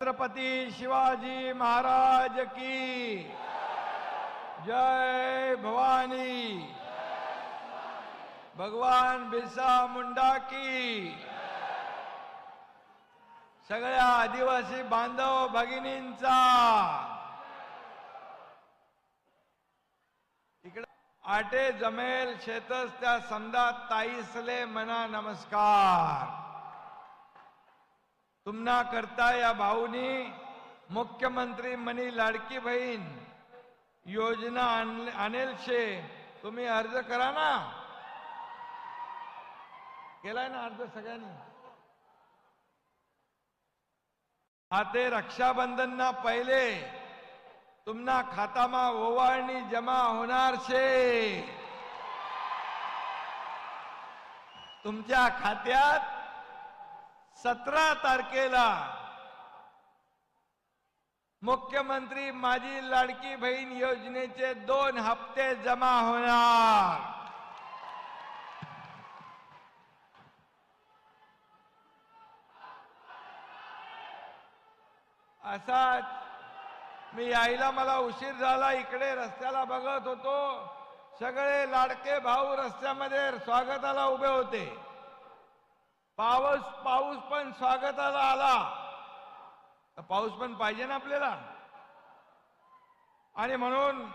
छत्रपती शिवाजी महाराज की। जय भवानी। भगवान बिरसा मुंडा की। सगळ्या आदिवासी बांधव भगिनींचा। इकडे आटे जमेल शेतस त्या समजा ताईसले मना नमस्कार। तुमना करता या भाऊनी मुख्यमंत्री मनी लाडकी बहीण योजना आणेल शे तुम्ही अर्ज करा ना. केलाय ना अर्ज सगळ्यांनी? आते रक्षाबंधन ना पहिले तुमना खातामा ओवाळणी जमा होणार शे तुमच्या खात्यात सतरा तारखेला मुख्यमंत्री माझी लाडकी बहीण योजनेचे दोन हप्ते जमा होणार. असाच मी यायला मला उशीर झाला इकडे रस्त्याला बघत होतो. सगळे लाडके भाऊ रस्त्यामध्ये स्वागताला उभे होते. पाऊस पाऊस पण स्वागताला आला. तर पाऊस पण पाहिजे ना आपल्याला. आणि म्हणून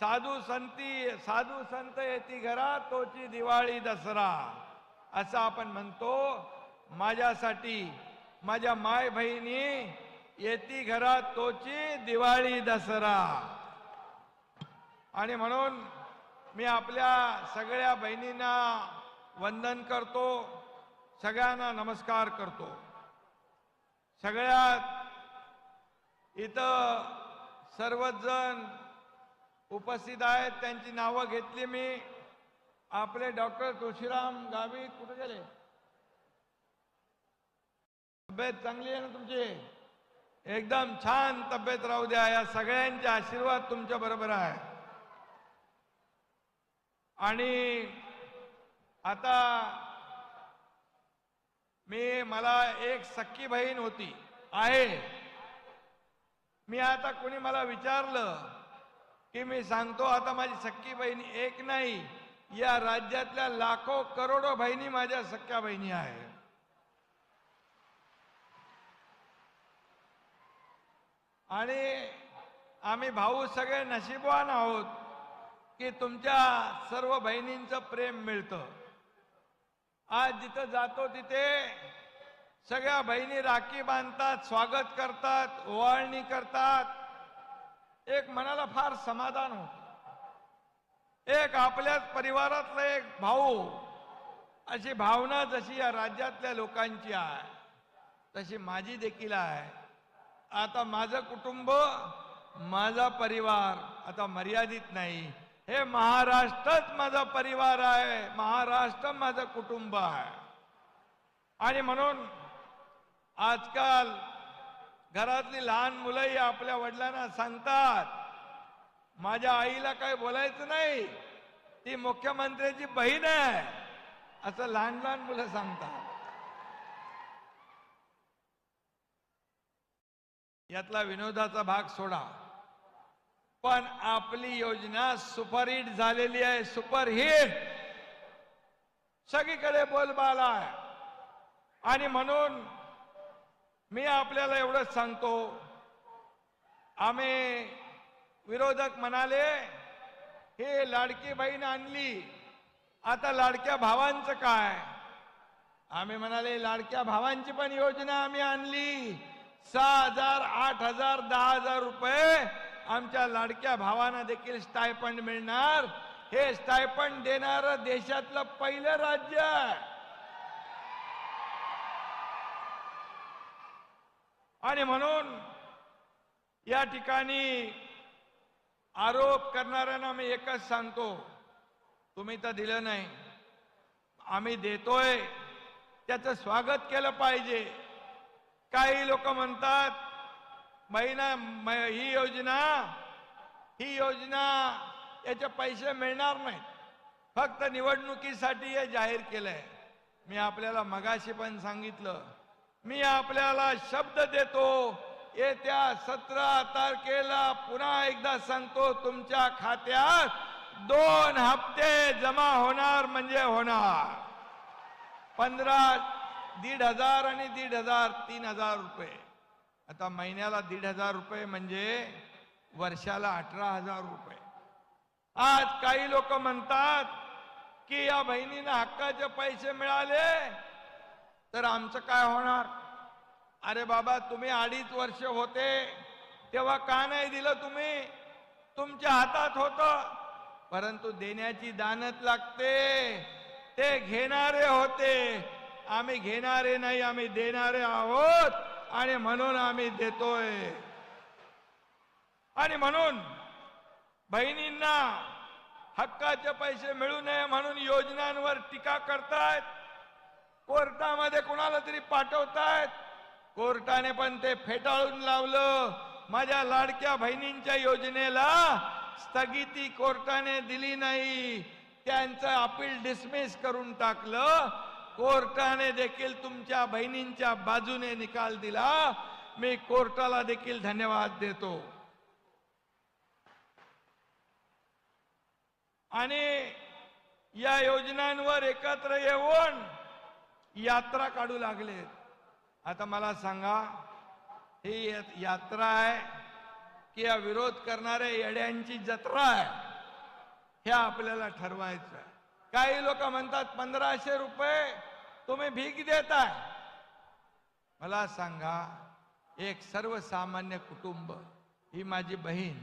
साधू संती साधू संत येती घरा तोची दिवाळी दसरा. असं आपण म्हणतो. माझ्यासाठी माझ्या माय बहिणी येती घरा तोची दिवाळी दसरा. आणि म्हणून मी आपल्या सगळ्या बहिणींना वंदन करतो. सगळ्यांना नमस्कार करतो. सगळ्यात इथं सर्वच जण उपस्थित आहेत. त्यांची नावं घेतली मी. आपले डॉक्टर तुळशीराम गावी कुठे गेले? तब्येत चांगली आहे ना तुमची? एकदम छान तब्येत राहू द्या. या सगळ्यांचे आशीर्वाद तुमच्या बरोबर आहे. आणि आता मी मला एक सख्खी बहीण होती आहे. मी आता कोणी मला विचारलं की मी सांगतो आता माझी सख्खी बहिणी एक नाही या राज्यातल्या लाखो करोडो बहिणी माझ्या सख्या बहिणी आहे. आणि आम्ही भाऊ सगळे नशीबवान आहोत की तुमच्या सर्व बहिणींचं प्रेम मिळतं. आज जिथं जातो तिथे सगळ्या बहिणी राखी बांधतात स्वागत करतात ओवाळणी करतात. एक मनाला फार समाधान होत. एक आपल्याच परिवारातला एक भाऊ अशी भावना जशी या राज्यातल्या लोकांची आहे तशी माझी देखील आहे. आता माझं कुटुंब माझा परिवार आता मर्यादित नाही. हे महाराष्ट्रच माझा परिवार आहे महाराष्ट्र माझं कुटुंब आहे. आणि म्हणून आजकाल घरातली लहान मुलंही आपल्या वडिलांना सांगतात माझ्या आईला काही बोलायचं नाही ती मुख्यमंत्र्याची बहीण आहे. असं लहान लहान मुलं सांगतात. यातला विनोदाचा भाग सोडा. पण आपली योजना सुपरहिट झालेली आहे सुपरहिट. सगळीकडे बोलबाला आहे आणि म्हणून मी आपल्याला एवढंच सांगतो आम्ही विरोधक म्हणाले हे लाडकी बहीण आणली आता लाडक्या भावांचं काय? आम्ही म्हणाले लाडक्या भावांची पण योजना आम्ही आणली सहा हजार आठ हजार दहा हजार रुपये आमच्या लाडक्या भावांना देखील स्टायफंड मिळणार. हे स्टायफंड देणार देशातलं पहिलं राज्य आहे. आणि म्हणून या ठिकाणी आरोप करणाऱ्यांना मी एकच सांगतो. तुम्ही तर दिलं नाही. आम्ही देतोय. त्याचं स्वागत केलं पाहिजे. काही लोक म्हणतात महिना ही योजना ही योजना याचे पैसे मिळणार नाहीत. फक्त निवडणुकीसाठी हे जाहीर केलंय. मी आपल्याला मगाशी पण सांगितलं. मी आपल्याला शब्द देतो. येत्या सतरा तारखेला पुन्हा एकदा सांगतो तुमच्या खात्यात दोन हप्ते जमा होणार म्हणजे होणार. पंधरा दीड हजार आणि दीड हजार तीन हजार रुपये. आता महिन्याला दीड हजार रुपये म्हणजे वर्षाला अठरा हजार रुपये. आज काही लोक म्हणतात की या बहिणींना हक्काचे पैसे मिळाले तर आमचं काय होणार? अरे बाबा तुम्ही अडीच वर्ष होते तेव्हा का नाही दिलं तुम्ही? तुमच्या हातात होत. परंतु देण्याची दानत लागते. ते घेणारे होते. आम्ही घेणारे नाही आम्ही देणारे आहोत. आणि म्हणून आम्ही देतोय. आणि म्हणून बहिणींना हक्काचे पैसे मिळू नये म्हणून योजनांवर टीका करतायत. कोर्टामध्ये कुणाला तरी पाठवतायत. कोर्टाने पण ते फेटाळून लावलं. माझ्या लाडक्या बहिणींच्या योजनेला स्थगिती कोर्टाने दिली नाही. त्यांचं अपील डिसमिस करून टाकलं. कोर्टाने देखील तुमच्या बहिणींच्या बाजूने निकाल दिला. मी कोर्टाला देखील धन्यवाद देतो. आणि या योजनांवर एकत्र येऊन यात्रा काढू लागलेत. आता मला सांगा ही यात्रा आहे की या विरोध करणाऱ्या येड्यांची जत्रा आहे हे आपल्याला ठरवायचं आहे काही लोक म्हणतात पंधराशे रुपये तुम्ही भीक देताय. मला सांगा एक सर्वसामान्य कुटुंब ही माझी बहीण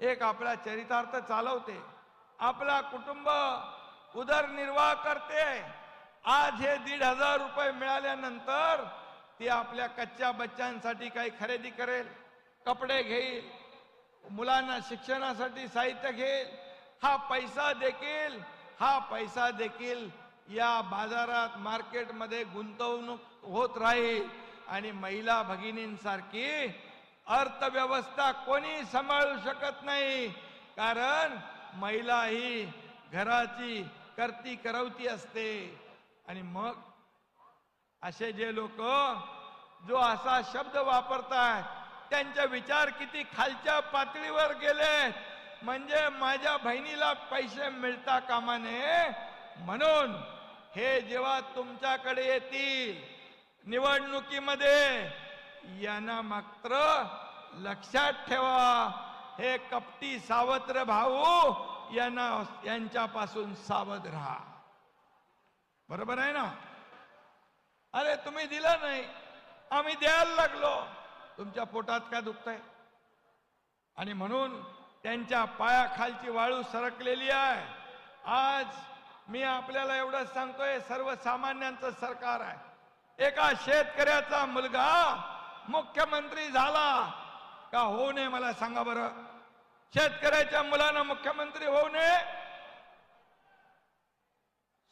एक आपला चरितार्थ चालवते आपला कुटुंब उदरनिर्वाह करते आज हे दीड हजार रुपये मिळाल्यानंतर ती आपल्या कच्च्या बच्चांसाठी काही खरेदी करेल कपडे घेईल मुलांना शिक्षणासाठी साहित्य घेईल हा पैसा देखील हा पैसा देखील या बाजारात मार्केटमध्ये गुंतवणूक होत राहील. आणि महिला भगिनींसारखी अर्थव्यवस्था कोणी सांभाळू शकत नाही. कारण महिला ही घराची करती करवती असते. आणि मग असे जे लोक जो असा शब्द वापरतात त्यांचा विचार किती खालच्या पातळीवर गेले म्हणजे माझ्या बहिणीला पैसे मिळता कामा नये. म्हणून हे जेव्हा तुमच्याकडे येतील निवडणुकीमध्ये यांना मात्र लक्षात ठेवा. हे कपटी सावत्र भाऊ यांना यांच्यापासून सावध राहा. बरोबर आहे ना? अरे तुम्ही दिलं नाही. आम्ही द्यायला लागलो. तुमच्या पोटात काय दुखतंय? आणि म्हणून त्यांच्या पायाखालची वाळू सरकलेली आहे. आज मी आपल्याला एवढं सांगतोय सर्वसामान्यांचं सरकार आहे. एका शेतकऱ्याचा मुलगा मुख्यमंत्री झाला का होऊ नये मला सांगा बरं. शेतकऱ्याच्या मुलानं मुख्यमंत्री होऊ नये.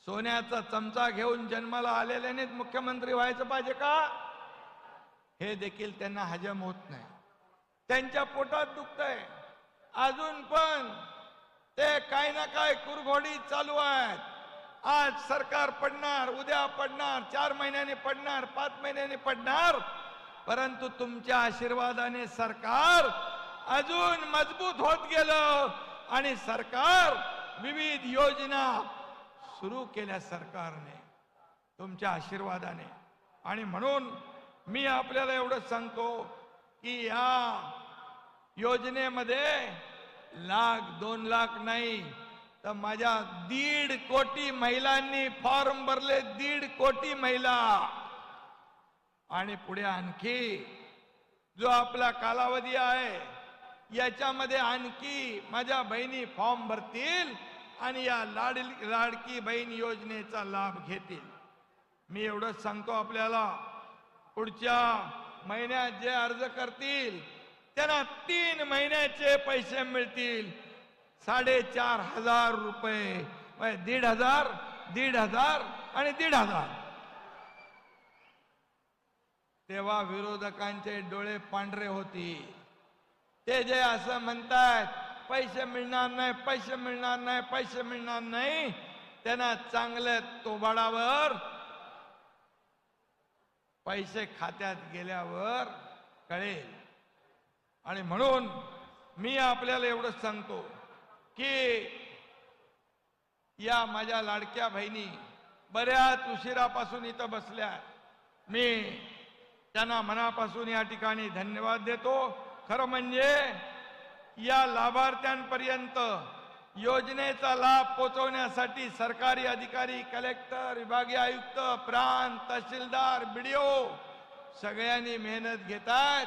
सोन्याचा चमचा घेऊन जन्माला आलेल्यानेच मुख्यमंत्री व्हायचं पाहिजे का? हे देखील त्यांना हजम होत नाही. त्यांच्या पोटात दुखतंय. अजून पण ते काही ना काय कुरघोडी चालू आहेत. आज सरकार पडणार उद्या पडणार चार महिन्याने पडणार पाच महिन्याने पडणार. परंतु तुमच्या आशीर्वादाने सरकार अजून मजबूत होत गेलं आणि सरकार विविध योजना सुरू केल्या सरकारने तुमच्या आशीर्वादाने. आणि म्हणून मी आपल्याला एवढं सांगतो की या योजनेमध्ये लाख दोन लाख नाही तर माझ्या दीड कोटी महिलांनी फॉर्म भरले दीड कोटी महिला. आणि पुढे आणखी जो आपला कालावधी आहे याच्यामध्ये आणखी माझ्या बहिणी फॉर्म भरतील आणि या लाड लाडकी बहीण योजनेचा लाभ घेतील. मी एवढंच सांगतो आपल्याला. पुढच्या महिन्यात जे अर्ज करतील त्यांना तीन महिन्याचे पैसे मिळतील. साडेचार हजार रुपये. म्हणजे दीड हजार दीड हजार आणि दीड हजार. तेव्हा विरोधकांचे डोळे पांढरे होती. ते जे असं म्हणतात पैसे मिळणार नाही पैसे मिळणार नाही पैसे मिळणार नाही त्यांना चांगल्या तोबाडावर पैसे खात्यात गेल्यावर कळेल. आणि म्हणून मी आपल्याला एवढंच सांगतो की या माझ्या लाडक्या बहिणी बऱ्याच उशिरापासून इथं बसल्या. मी त्यांना मनापासून या ठिकाणी धन्यवाद देतो. खरं म्हणजे या लाभार्थ्यांपर्यंत योजनेचा लाभ पोचवण्यासाठी सरकारी अधिकारी कलेक्टर विभागीय आयुक्त प्रांत तहसीलदार बीडीओ सगळ्यांनी मेहनत घेतात.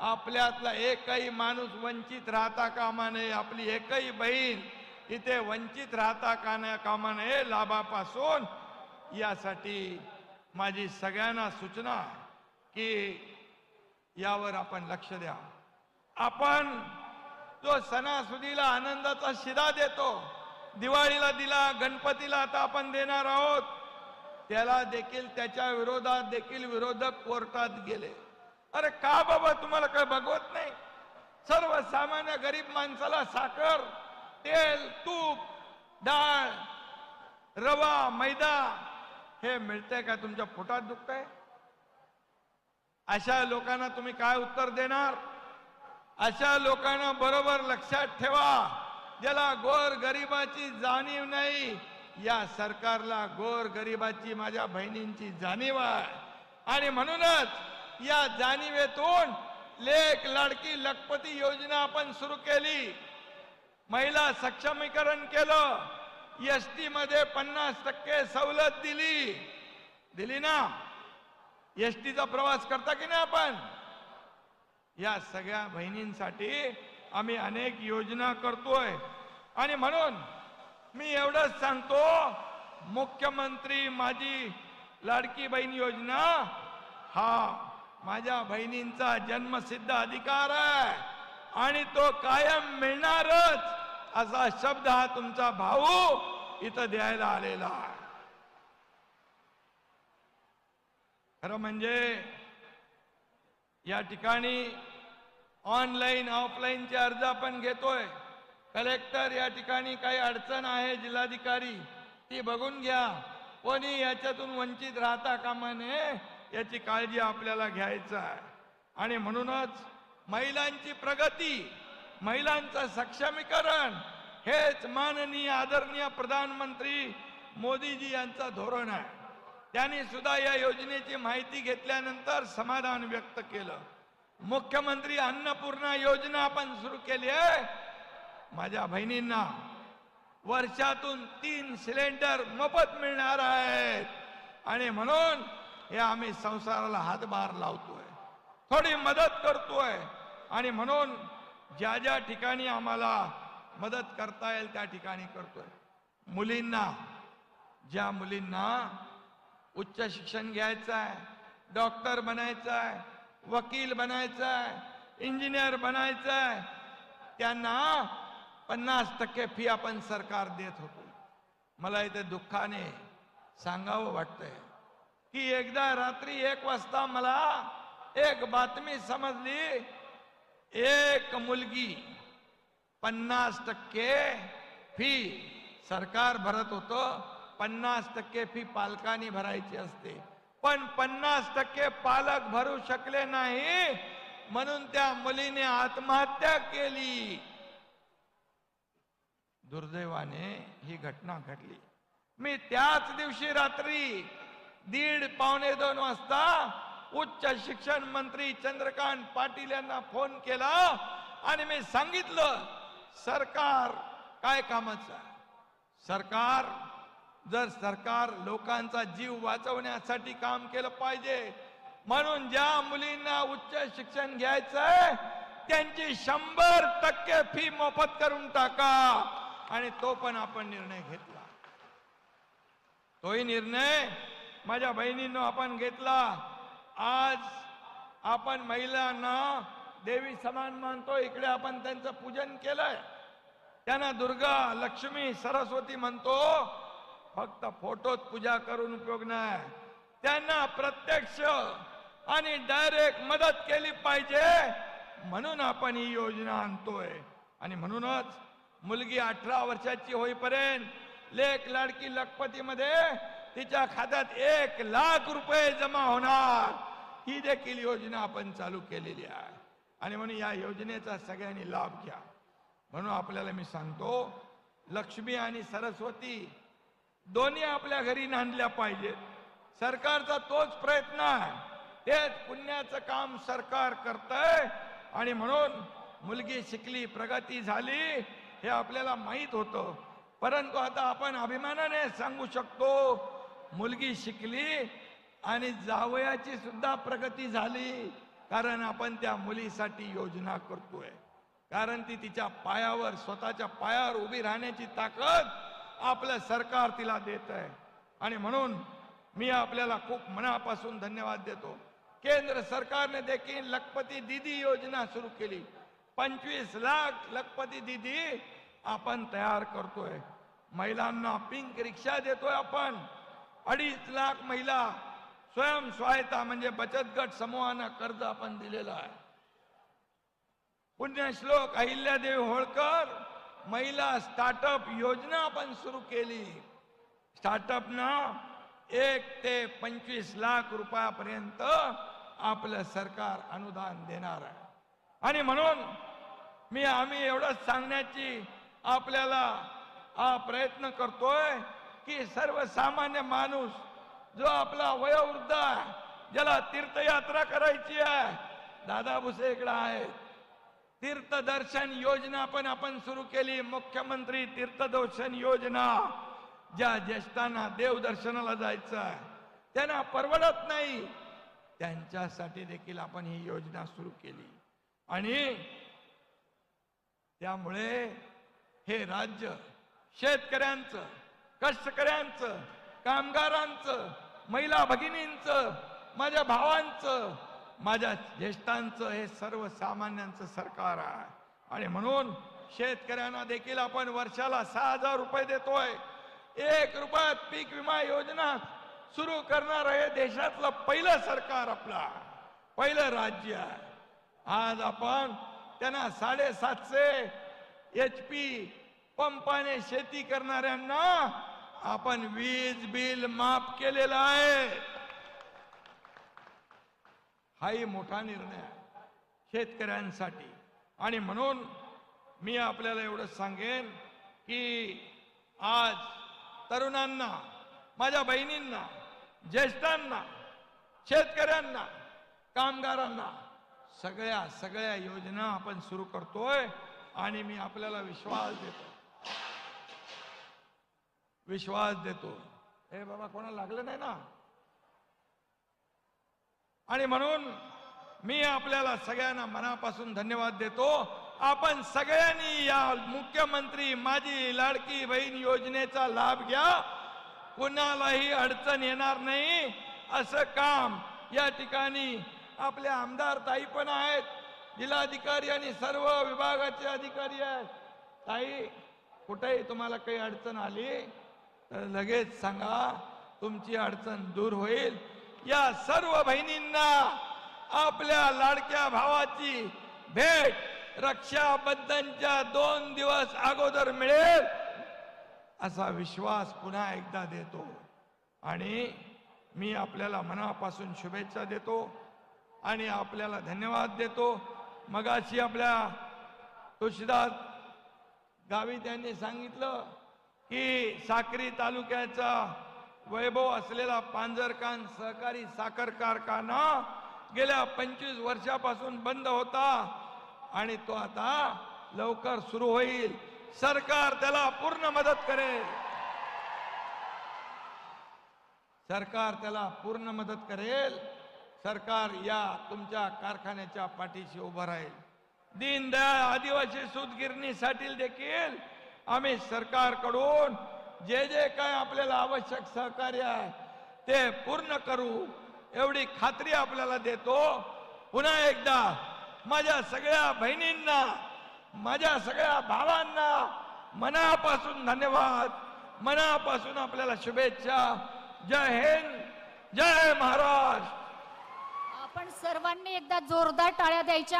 आपल्यातला एकही माणूस वंचित राहता कामा नये आपली एकही बहीण इथे वंचित राहता काना कामा नये लाभापासून. यासाठी माझी सगळ्यांना सूचना की यावर आपण लक्ष द्या. आपण जो सणासुदीला आनंदाचा शिरा देतो दिवाळीला दिला गणपतीला आता आपण देणार आहोत त्याला देखील त्याच्या विरोधात देखील विरोधक कोर्टात गेले. अरे का बाबा तुम्हाला काय भगवत नाही? सर्वसामान्य गरीब माणसाला साखर तेल तूप डाळ रवा मैदा हे मिळतंय का? तुमच्या पोटात दुखतंय? अशा लोकांना तुम्ही काय उत्तर देणार? अशा लोकांना बरोबर लक्षात ठेवा. ज्याला गोर गरिबाची जाणीव नाही या सरकारला गोर गरिबाची माझ्या बहिणींची जाणीव आहे. आणि म्हणूनच या जाणीवेतून लेख लाडकी लखपती योजना आपण सुरू केली. महिला सक्षमीकरण केलं. एस टी मध्ये पन्नास टक्के सवलत दिली. दिली ना? एस टीचा प्रवास करता की नाही आपण? या सगळ्या बहिणींसाठी आम्ही अनेक योजना करतोय. आणि म्हणून मी एवढंच सांगतो मुख्यमंत्री माझी लाडकी बहीण योजना हा माझ्या बहिणींचा जन्मसिद्ध अधिकार आहे आणि तो कायम मिळणारच असा शब्द हा तुमचा भाऊ इथं द्यायला आलेला आहे. खरं म्हणजे या ठिकाणी ऑनलाईन ऑफलाईनचे अर्ज आपण घेतोय. कलेक्टर या ठिकाणी काही अडचण आहे जिल्हाधिकारी ती बघून घ्या. कोणी याच्यातून वंचित राहता कामा नये. याची काळजी आपल्याला घ्यायचं आहे. आणि म्हणूनच महिलांची प्रगती महिलांचं सक्षमीकरण हेच माननीय आदरणीय प्रधानमंत्री मोदीजी यांचं धोरण आहे. त्यांनी सुद्धा या योजनेची माहिती घेतल्यानंतर समाधान व्यक्त केलं. मुख्यमंत्री अन्नपूर्णा योजना आपण सुरू केली आहे. माझ्या बहिणींना वर्षातून तीन सिलेंडर मोफत मिळणार आहेत. आणि म्हणून हे आम्ही संसाराला हातभार लावतोय. थोडी मदत करतोय. आणि म्हणून ज्या ज्या ठिकाणी आम्हाला मदत करता येईल त्या ठिकाणी करतोय. मुलींना ज्या मुलींना उच्च शिक्षण घ्यायचं आहे डॉक्टर बनायचं आहे वकील बनायचं आहे इंजिनियर बनायचं आहे त्यांना पन्नास टक्के फी आपण सरकार देत होतो. मला इथे दुःखाने सांगावं वाटतंय. की एकदा रात्री एक वाजता मला एक बातमी समजली. एक मुलगी पन्नास टक्के फी सरकार भरत होतं. पन्नास टक्के फी पालकांनी भरायची असते. पण पन्नास टक्के पालक भरू शकले नाही. म्हणून त्या मुलीने आत्महत्या केली. दुर्दैवाने ही घटना घडली. मी त्याच दिवशी रात्री दीड पावणे दोन वाजता उच्च शिक्षण मंत्री चंद्रकांत पाटील यांना फोन केला आणि मी सांगितलं सरकार काय कामाचं आहे? सरकार जर सरकार लोकांचा जीव वाचवण्यासाठी काम केलं पाहिजे म्हणून ज्या मुलींना उच्च शिक्षण घ्यायचंय त्यांची शंभर टक्के फी मोफत करून टाका. आणि तो पण आपण निर्णय घेतला. तोही निर्णय माझ्या बहिणींनो आपण घेतला. आज आपण महिलांना देवी समान मानतो. इकडे आपण त्यांचं पूजन केलंय. त्यांना दुर्गा लक्ष्मी सरस्वती म्हणतो. फक्त फोटोत पूजा करून उपयोग नाही. त्यांना प्रत्यक्ष आणि डायरेक्ट मदत केली पाहिजे. म्हणून आपण ही योजना आणतोय. आणि म्हणूनच मुलगी अठरा वर्षाची होईपर्यंत लेख लाडकी लखपतीमध्ये तिच्या खात्यात एक लाख रुपये जमा होणार. ही देखील योजना आपण चालू केलेली आहे. आणि म्हणून या योजनेचा सगळ्यांनी लाभ घ्या. म्हणून आपल्याला मी सांगतो लक्ष्मी आणि सरस्वती दोन्ही आपल्या घरी नांदल्या पाहिजेत. सरकारचा तोच प्रयत्न आहे. तेच पुण्याचं काम सरकार करतंय. आणि म्हणून मुलगी शिकली प्रगती झाली हे आपल्याला माहीत होतं. परंतु आता आपण अभिमानाने सांगू शकतो मुलगी शिकली आणि जावयाची सुद्धा प्रगती झाली. कारण आपण त्या मुलीसाठी योजना करतोय. कारण ती तिच्या पायावर स्वतःच्या पायावर उभी राहण्याची ताकद आपलं सरकार तिला देत आहे आणि म्हणून मी आपल्याला खूप मनापासून धन्यवाद देतो. केंद्र सरकारने देखील लखपती दिदी योजना सुरू केली. पंचवीस लाख लखपती दिदी आपण तयार करतोय. महिलांना पिंक रिक्षा देतोय आपण. अडीच लाख महिला स्वयंस्वायता म्हणजे बचत गट समूहांना कर्ज आपण दिलेलं आहे. पुण्यश्लोक अहिल्यादेवी होळकर महिला स्टार्टअप योजना आपण सुरू केली. स्टार्टअपना एक ते पंचवीस लाख रुपयापर्यंत आपलं सरकार अनुदान देणार आहे. आणि म्हणून मी आम्ही एवढंच सांगण्याची आपल्याला हा प्रयत्न करतोय की सर्वसामान्य माणूस जो आपला वयोवृद्ध आहे ज्याला तीर्थयात्रा करायची आहे दादा भुसे इकडं आहेत. तीर्थदर्शन योजना पण आपण सुरू केली. मुख्यमंत्री तीर्थदर्शन योजना ज्या ज्येष्ठांना देवदर्शनाला जायचं आहे त्यांना परवडत नाही. त्यांच्यासाठी देखील आपण ही योजना सुरू केली. आणि त्यामुळे हे राज्य शेतकऱ्यांचं कष्टकऱ्यांचं कामगारांचं महिला भगिनींचं माझ्या भावांचं माझ्या ज्येष्ठांचं हे सर्वसामान्यांचं सरकार आहे. आणि म्हणून शेतकऱ्यांना देखील आपण वर्षाला सहा हजार रुपये देतोय. एक रुपयात पीक विमा योजना सुरू करणार हे देशातलं पहिलं सरकार आपला पहिलं राज्य आहे. आज आपण त्यांना साडेसातशे एच पी पंपाने शेती करणाऱ्यांना आपण वीज बिल माफ केलेलं आहे. हाही मोठा निर्णय शेतकऱ्यांसाठी. आणि म्हणून मी आपल्याला एवढं सांगेन की आज तरुणांना माझ्या बहिणींना ज्येष्ठांना शेतकऱ्यांना कामगारांना सगळ्या सगळ्या योजना आपण सुरू करतोय आणि मी आपल्याला विश्वास देतो विश्वास देतो. हे बाबा कोणाला लागलं नाही ना? आणि म्हणून मी आपल्याला सगळ्यांना मनापासून धन्यवाद देतो. आपण सगळ्यांनी या मुख्यमंत्री माझी लाडकी बहीण योजनेचा लाभ घ्या. कुणालाही अडचण येणार नाही. असं काम या ठिकाणी आपले आमदार ताई पण आहेत. जिल्हाधिकारी आणि सर्व विभागाचे अधिकारी आहेत. ताई कुठेही तुम्हाला काही अडचण आली तर लगेच सांगा तुमची अडचण दूर होईल. या सर्व बहिणींना आपल्या लाडक्या भावाची भेट रक्षाबंधनच्या दोन दिवस अगोदर मिळेल असा विश्वास पुन्हा एकदा देतो. आणि मी आपल्याला मनापासून शुभेच्छा देतो आणि आपल्याला धन्यवाद देतो. मगाशी आपल्या तुळशीदास गावी त्यांनी सांगितलं की साक्री तालुक्याचा वैभव असलेला पांजरकान सहकारी साखर कारखाना गेल्या पंचवीस वर्षापासून बंद होता आणि तो आता लवकर सुरू होईल. सरकार त्याला पूर्ण मदत करेल. सरकार त्याला पूर्ण मदत करेल. सरकार या तुमच्या कारखान्याच्या पाठीशी उभं राहील. दीनदयाळ आदिवासी सूतगिरणीसाठी देखील आम्ही सरकारकडून जे जे काय आपल्याला आवश्यक सहकार्य आहे ते पूर्ण करू. एवढी खात्री आपल्याला देतो. पुन्हा एकदा माझ्या सगळ्या बहिणींना माझ्या सगळ्या भावांना मनापासून धन्यवाद. मनापासून आपल्याला शुभेच्छा. जय हिंद जय महाराष्ट्र आपण सर्वांनी एकदा जोरदार टाळ्या द्यायच्या.